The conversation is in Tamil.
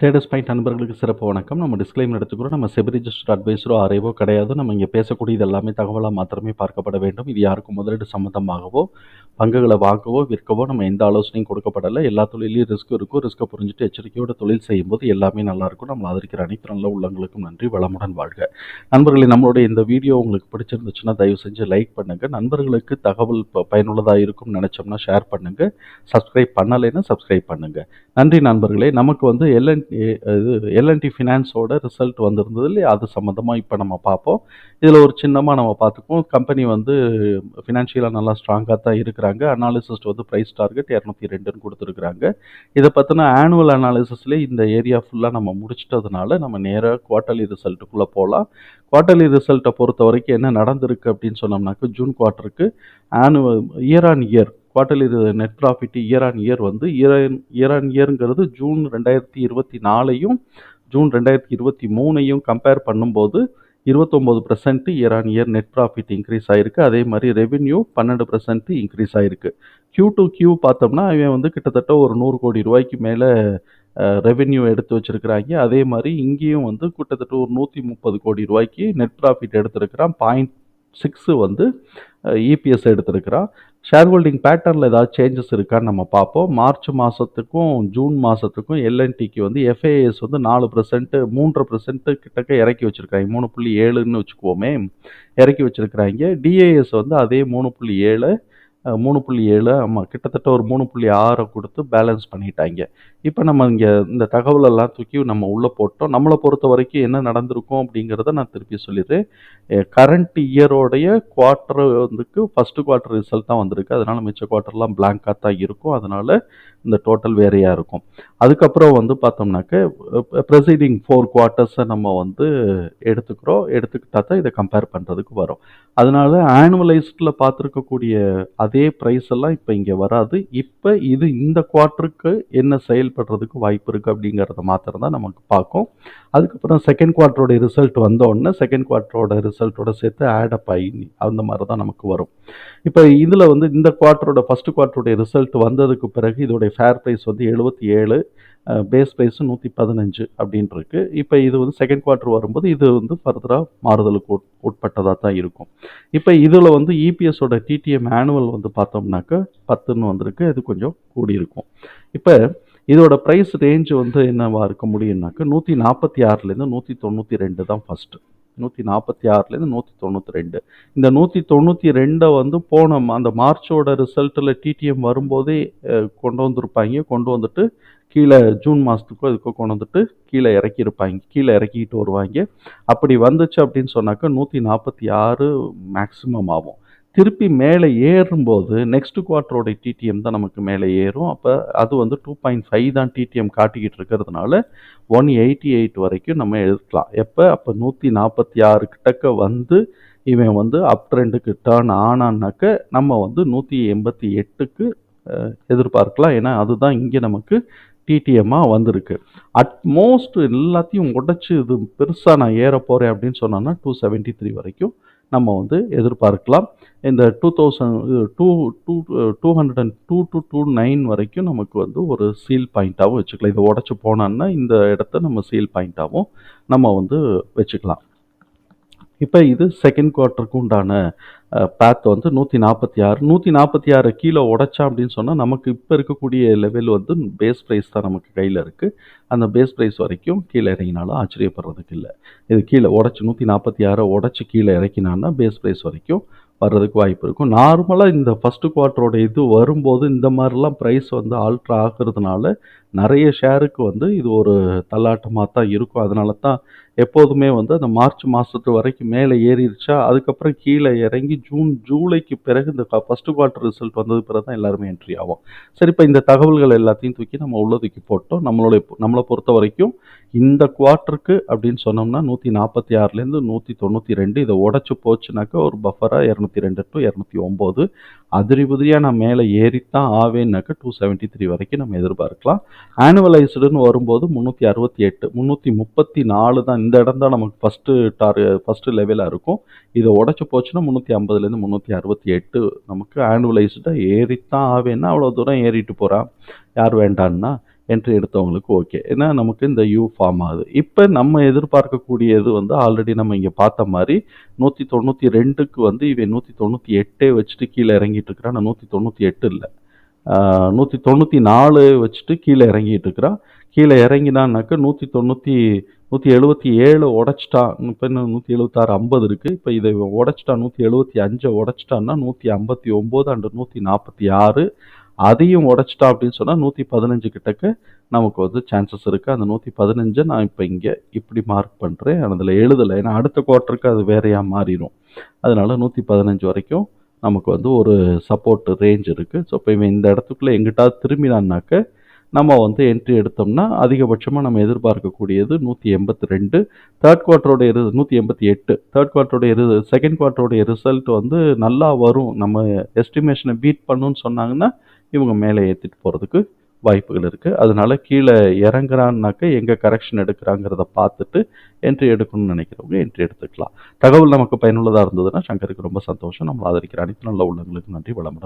ட்ரேடர்ஸ் பாயிண்ட் நண்பர்களுக்கு சிறப்பு வணக்கம். நம்ம டிஸ்க்ளைம் எடுத்துக்கிறோம். நம்ம செபி ரிஜிஸ்டர் அட்வைஸரோ அறைவோ கிடையாது. நம்ம இங்கே பேசக்கூடியது எல்லாமே தகவலாக மாத்திரமே பார்க்கப்பட வேண்டும். இது யாருக்கும் முதலீடு சம்மந்தமாகவோ பங்குகளை வாங்கவோ விற்கவோ நம்ம எந்த ஆலோசனையும் கொடுக்கப்படலை. எல்லா தொழிலையும் ரிஸ்க் இருக்கும். ரிஸ்க்கை புரிஞ்சுட்டு எச்சரிக்கையோட தொழில் செய்யும்போது எல்லாமே நல்லாயிருக்கும் நம்மளை ஆதரிக்கிற அனைத்து நல்ல உள்ளங்களுக்கும் நன்றி. வளமுடன் வாழ்க. நண்பர்களே நம்மளுடைய இந்த வீடியோ உங்களுக்கு பிடிச்சிருந்துச்சுன்னா தயவு செஞ்சு லைக் பண்ணுங்கள் நண்பர்களுக்கு தகவல் பயனுள்ளதாக இருக்கும்னு நினச்சோம்னா ஷேர் பண்ணுங்கள் சப்ஸ்கிரைப் பண்ணலைன்னா சப்ஸ்கிரைப் பண்ணுங்கள் நன்றி நண்பர்களே. நமக்கு வந்து எல்என் இது எல்என்டி ஃபினான்ஸோட ரிசல்ட் வந்திருந்தது இல்லையா? அது சம்மந்தமாக இப்போ நம்ம பார்ப்போம். இதில் ஒரு சின்னமாக நம்ம பார்த்துக்குவோம். கம்பெனி வந்து ஃபினான்ஷியலாக நல்லா ஸ்ட்ராங்காக தான் இருக்கிற கொடுத்துருக்குறாங்க. அனாலிசிஸ்ட் வந்து ப்ரைஸ் டார்கெட் இரநூத்தி ரெண்டுன்னு கொடுத்துருக்குறாங்க. இதை பற்றின ஆனுவல் அனாலிசிஸ்லேயே இந்த ஏரியா ஃபுல்லாக நம்ம முடிச்சிட்டதுனால நம்ம நேராக குவார்ட்டர்லி ரிசல்ட்டுக்குள்ளே போகலாம் குவார்ட்டர்லி ரிசல்ட்டை பொறுத்த வரைக்கும் என்ன நடந்திருக்கு அப்படின்னு சொன்னோம்னாக்க June குவார்ட்டருக்கு annual year on year quarterly net profit year on year வந்து இயர் இயர் ஆன் இயருங்கிறது ஜூன் ரெண்டாயிரத்தி இருபத்தி நாலையும் ஜூன் ரெண்டாயிரத்தி இருபத்தி மூணையும் கம்பேர் பண்ணும்போது இருபத்தொம்போது percent year on year net profit increase ஆயிருக்கு. அதே மாதிரி ரெவென்யூ பன்னெண்டு பர்சன்ட் இன்க்ரீஸ் ஆயிருக்கு. கியூ டு கியூ பார்த்தோம்னா அவன் வந்து கிட்டத்தட்ட ஒரு நூறு கோடி ரூபாய்க்கு மேலே ரெவென்யூ எடுத்து வச்சிருக்கிறாங்க. அதே மாதிரி இங்கேயும் வந்து கிட்டத்தட்ட ஒரு நூற்றி முப்பது கோடி ரூபாய்க்கு நெட் ப்ராஃபிட் எடுத்திருக்கிறான். பாயிண்ட் சிக்ஸு வந்து இபிஎஸ் எடுத்திருக்கிறான். ஷேர் ஹோல்டிங் பேட்டர்னில் ஏதாவது சேஞ்சஸ் இருக்கான்னு நம்ம பார்ப்போம். மார்ச் மாதத்துக்கும் ஜூன் மாதத்துக்கும் எல்என்டிக்கு வந்து எஃப்ஏஎஸ் வந்து நாலு பர்சன்ட்டு மூன்று பர்சன்ட்டு கிட்டக்க இறக்கி வச்சுருக்காங்க. மூணு புள்ளி ஏழுன்னு வச்சுக்குவோமே. இறக்கி வச்சுருக்கிறாங்க. டிஏஎஸ் வந்து அதே மூணு புள்ளி ஏழு மூணு புள்ளி ஏழு ஆமாம் கிட்டத்தட்ட ஒரு மூணு புள்ளி ஆறை கொடுத்து பேலன்ஸ் பண்ணிட்டாங்க. இப்போ நம்ம இங்கே இந்த தகவலெல்லாம் தூக்கி நம்ம உள்ளே போட்டோம். நம்மளை பொறுத்த வரைக்கும் என்ன நடந்திருக்கும் அப்படிங்கிறத நான் திருப்பி சொல்லிடுறேன். கரண்ட் இயரோடைய குவார்ட்டர் வந்துக்கு ஃபஸ்ட்டு குவார்ட்டர் ரிசல்ட் தான் வந்திருக்கு. அதனால மிச்ச குவார்ட்டர்லாம் பிளாங்காக தான் இருக்கும். அதனால் இந்த டோட்டல் வேறையாக இருக்கும். அதுக்கப்புறம் வந்து பார்த்தோம்னாக்க ப்ரெசைடிங் ஃபோர் குவார்ட்டர்ஸை நம்ம வந்து எடுத்துக்கிறோம். எடுத்துக்கிட்டா தான் இதை கம்பேர் பண்ணுறதுக்கு வரும். அதனால ஆனுவலைஸ்டில் பார்த்துருக்கக்கூடிய அது ப்ரைஸ் எல்லாம் இப்போ இங்கே வராது. இப்போ இது இந்த குவார்ட்டருக்கு என்ன செயல்படுறதுக்கு வாய்ப்பு இருக்குது அப்படிங்கிறத மாத்திரம் தான் நமக்கு பார்க்கும். அதுக்கப்புறம் செகண்ட் குவார்ட்டரோட ரிசல்ட் வந்தோடனே செகண்ட் குவார்ட்டரோட ரிசல்ட்டோட சேர்த்து ஆட் ஆகி அந்த மாதிரி தான் நமக்கு வரும். இப்போ இதில் வந்து இந்த குவார்ட்டரோட ஃபர்ஸ்ட் குவார்ட்டருடைய ரிசல்ட் வந்ததுக்கு பிறகு இதோடைய ஃபேர் ப்ரைஸ் வந்து எழுபத்தி ஏழு. பேஸ் ப்ரைஸ் நூற்றி பதினஞ்சு அப்படின்ட்டு இருக்கு இப்போ இது வந்து செகண்ட் குவார்ட்டர் வரும்போது இது வந்து ஃபர்தராக மாறுதலுக்கு உட் உட்பட்டதாக தான் இருக்கும். இப்போ இதில் வந்து இபிஎஸோட டிடிஎம் ஆனுவல் வந்து பார்த்தோம்னாக்க பத்துன்னு வந்திருக்கு. இது கொஞ்சம் கூடியிருக்கும். இப்போ இதோட ப்ரைஸ் ரேஞ்ச் வந்து என்னவாக இருக்க முடியும்னாக்க நூற்றி நாற்பத்தி ஆறுலேருந்து நூற்றி தொண்ணூற்றி ரெண்டு தான் ஃபஸ்ட்டு நூற்றி நாற்பத்தி ஆறுலேருந்து நூற்றி தொண்ணூற்றி ரெண்டு இந்த நூற்றி தொண்ணூற்றி ரெண்டை வந்து போன அந்த மார்ச்சோட ரிசல்ட்டில் டிடிஎம் வரும்போதே கொண்டு வந்திருப்பாங்க. கொண்டு வந்துட்டு கீழே ஜூன் மாதத்துக்கோ இதுக்கோ கொண்டு வந்துட்டு கீழே இறக்கியிருப்பாங்க. கீழே இறக்கிட்டு வருவாங்க. அப்படி வந்துச்சு அப்படின்னு சொன்னாக்கா நூற்றி நாற்பத்தி ஆறு மேக்ஸிமம் ஆகும். திருப்பி மேலே ஏறும்போது நெக்ஸ்ட் குவார்ட்டரோட டிடிஎம் தான் நமக்கு மேலே ஏறும். அப்போ அது வந்து டூ பாயிண்ட் ஃபைவ் தான் டிடிஎம் காட்டிக்கிட்டு இருக்கிறதுனால ஒன் எயிட்டி எயிட் வரைக்கும் நம்ம எடுக்கலாம் எப்போ? அப்போ நூற்றி நாற்பத்தி ஆறு கிட்டக்க வந்து இவன் வந்து அப் ட்ரெண்டுக்கு டேர்ன் ஆனான்னாக்க நம்ம வந்து நூற்றி எண்பத்தி எட்டுக்கு எதிர்பார்க்கலாம். ஏன்னா அதுதான் இங்கே நமக்கு டிடிஎம்மாக வந்திருக்கு. அட்மோஸ்ட் எல்லாத்தையும் உடைச்சி இது பெருசாக நான் ஏற போகிறேன் அப்படின்னு சொன்னோன்னா டூ செவன்ட்டி த்ரீ வரைக்கும் நம்ம வந்து எதிர்பார்க்கலாம். இந்த two thousand two two two hundred and two to two nine வரைக்கும் நமக்கு வந்து ஒரு சீல் பாயிண்ட்டாகவும் வச்சுக்கலாம். இதை உடச்சி போனோன்னா இந்த இடத்த நம்ம சீல் பாயிண்ட்டாகவும் நம்ம வந்து வச்சுக்கலாம். இப்போ இது செகண்ட் குவார்ட்டருக்கு உண்டான பேத் வந்து நூற்றி நாற்பத்தி ஆறு நூற்றி நாற்பத்தி ஆறு கீழே உடைச்சா அப்படின்னு சொன்னால் நமக்கு இப்போ இருக்கக்கூடிய லெவல் வந்து பேஸ் ப்ரைஸ் தான் நமக்கு கையில் இருக்குது அந்த பேஸ் ப்ரைஸ் வரைக்கும் கீழே இறங்கினாலும் ஆச்சரியப்படுறதுக்கு இல்லை. இது கீழே உடச்சி நூற்றி நாற்பத்தி ஆறை உடச்சி கீழே இறக்கினான்னா பேஸ் ப்ரைஸ் வரைக்கும் வர்றதுக்கு வாய்ப்பு இருக்கும். நார்மலாக இந்த ஃபஸ்ட்டு குவார்ட்டரோட இது வரும்போது இந்த மாதிரிலாம் ப்ரைஸ் வந்து ஆல்ட்ரா ஆகுறதுனால நிறைய ஷேருக்கு வந்து இது ஒரு தள்ளாட்டமாக தான் இருக்கும். அதனால தான் எப்போதுமே வந்து அந்த மார்ச் மாதத்து வரைக்கும் மேலே ஏறிடுச்சா அதுக்கப்புறம் கீழே இறங்கி ஜூன் ஜூலைக்கு பிறகு இந்த ஃபஸ்ட்டு குவார்ட்டர் ரிசல்ட் வந்தது பிறகு தான் எல்லாருமே என்ட்ரி ஆகும். சரி இப்போ இந்த தகவல்கள் எல்லாத்தையும் தூக்கி நம்ம உள்ளதுக்கு போட்டோம். நம்மளுடைய நம்மளை பொறுத்த வரைக்கும் இந்த குவார்ட்டருக்கு அப்படின்னு சொன்னோம்னா நூற்றி நாற்பத்தி ஆறுலேருந்து நூற்றி தொண்ணூற்றி ரெண்டு இதை உடச்சி போச்சுனாக்கா ஒரு பஃபராக இரநூத்தி ரெண்டு டு இரநூத்தி ஒம்பது. அதிரிபுதிரியாக நான் மேலே ஏறித்தான் ஆவேன்னாக்கா டூ செவன்ட்டி த்ரீ வரைக்கும் நம்ம எதிர்பார்க்கலாம். ஆனுவலைஸ்டுன்னு வரும்போது முந்நூற்றி அறுபத்தி எட்டு முந்நூற்றி முப்பத்தி நாலு தான் இந்த இடம் தான் நமக்கு ஃபஸ்ட்டு டார் ஃபஸ்ட்டு லெவலாக இருக்கும். இதை உடச்சி போச்சுன்னா முந்நூற்றி ஐம்பதுலேருந்து முந்நூற்றி அறுபத்தி எட்டு நமக்கு ஆனுவலைஸ்டாக ஏறித்தான் ஆவேன்னா அவ்வளோ தூரம் ஏறிட்டு போகிறான் யார் வேண்டான்னா என்ட்ரி எடுத்தவங்களுக்கு ஓகே ஏன்னா நமக்கு இந்த யூ ஃபார்ம் ஆகுது. இப்போ நம்ம எதிர்பார்க்கக்கூடியது வந்து ஆல்ரெடி நம்ம இங்கே பார்த்த மாதிரி நூற்றி தொண்ணூற்றி ரெண்டுக்கு வந்து இவன் நூற்றி தொண்ணூற்றி எட்டே வச்சுட்டு கீழே இறங்கிட்டு இருக்கிறான். நான் நூற்றி தொண்ணூற்றி எட்டு இல்லை. நூற்றி தொண்ணூற்றி நாலு வச்சுட்டு கீழே இறங்கிட்டு இருக்கிறான் கீழே இறங்கினான்னாக்க நூற்றி தொண்ணூற்றி நூற்றி எழுபத்தி ஏழு உடச்சிட்டான் இப்போ இன்னும் நூற்றி எழுபத்தாறு ஐம்பது இருக்குது இப்போ இதை உடச்சிட்டான் நூற்றி எழுபத்தி அஞ்சை உடச்சிட்டான்னா நூற்றி ஐம்பத்தி ஒம்பது அண்டு நூற்றி நாற்பத்தி ஆறு. அதையும் உடச்சிட்டா அப்படின்னு சொன்னால் நூற்றி பதினஞ்சு கிட்டக்க நமக்கு வந்து சான்சஸ் இருக்குது அந்த நூற்றி பதினஞ்சை நான் இப்போ இங்கே இப்படி மார்க் பண்ணுறேன் அதில் எழுதலை. ஏன்னா அடுத்த குவார்ட்டருக்கு அது வேறையாக மாறிடும். அதனால நூற்றி பதினஞ்சு வரைக்கும் நமக்கு வந்து ஒரு சப்போர்ட் ரேஞ்ச் இருக்குது ஸோ இப்போ இவன் இந்த இடத்துக்குள்ளே எங்கிட்டாவது திரும்பினான்னாக்க நம்ம வந்து என்ட்ரி எடுத்தோம்னா அதிகபட்சமாக நம்ம எதிர்பார்க்கக்கூடியது நூற்றி எண்பத்தி ரெண்டு. தேர்ட் குவார்ட்டரோடைய இரு நூற்றி எண்பத்தி எட்டு. தேர்ட் குவார்ட்டருடைய ரி செகண்ட் குவார்ட்டருடைய ரிசல்ட் வந்து நல்லா வரும். நம்ம எஸ்டிமேஷனை பீட் பண்ணுன்னு சொன்னாங்கன்னா இவங்க மேலே ஏற்றிட்டு போகிறதுக்கு வாய்ப்புகள் இருக்குது அதனால கீழே இறங்குறான்னாக்க எங்கே கரெக்ஷன் எடுக்கிறாங்கிறத பார்த்துட்டு என்ட்ரி எடுக்கணும்னு நினைக்கிறவங்க என்ட்ரி எடுத்துக்கலாம். தகவல் நமக்கு பயனுள்ளதாக இருந்ததுன்னா சங்கருக்கு ரொம்ப சந்தோஷம். நம்மளை ஆதரிக்கிற அனைத்து நல்ல உள்ளங்களுக்கு நன்றி வளமுடன்.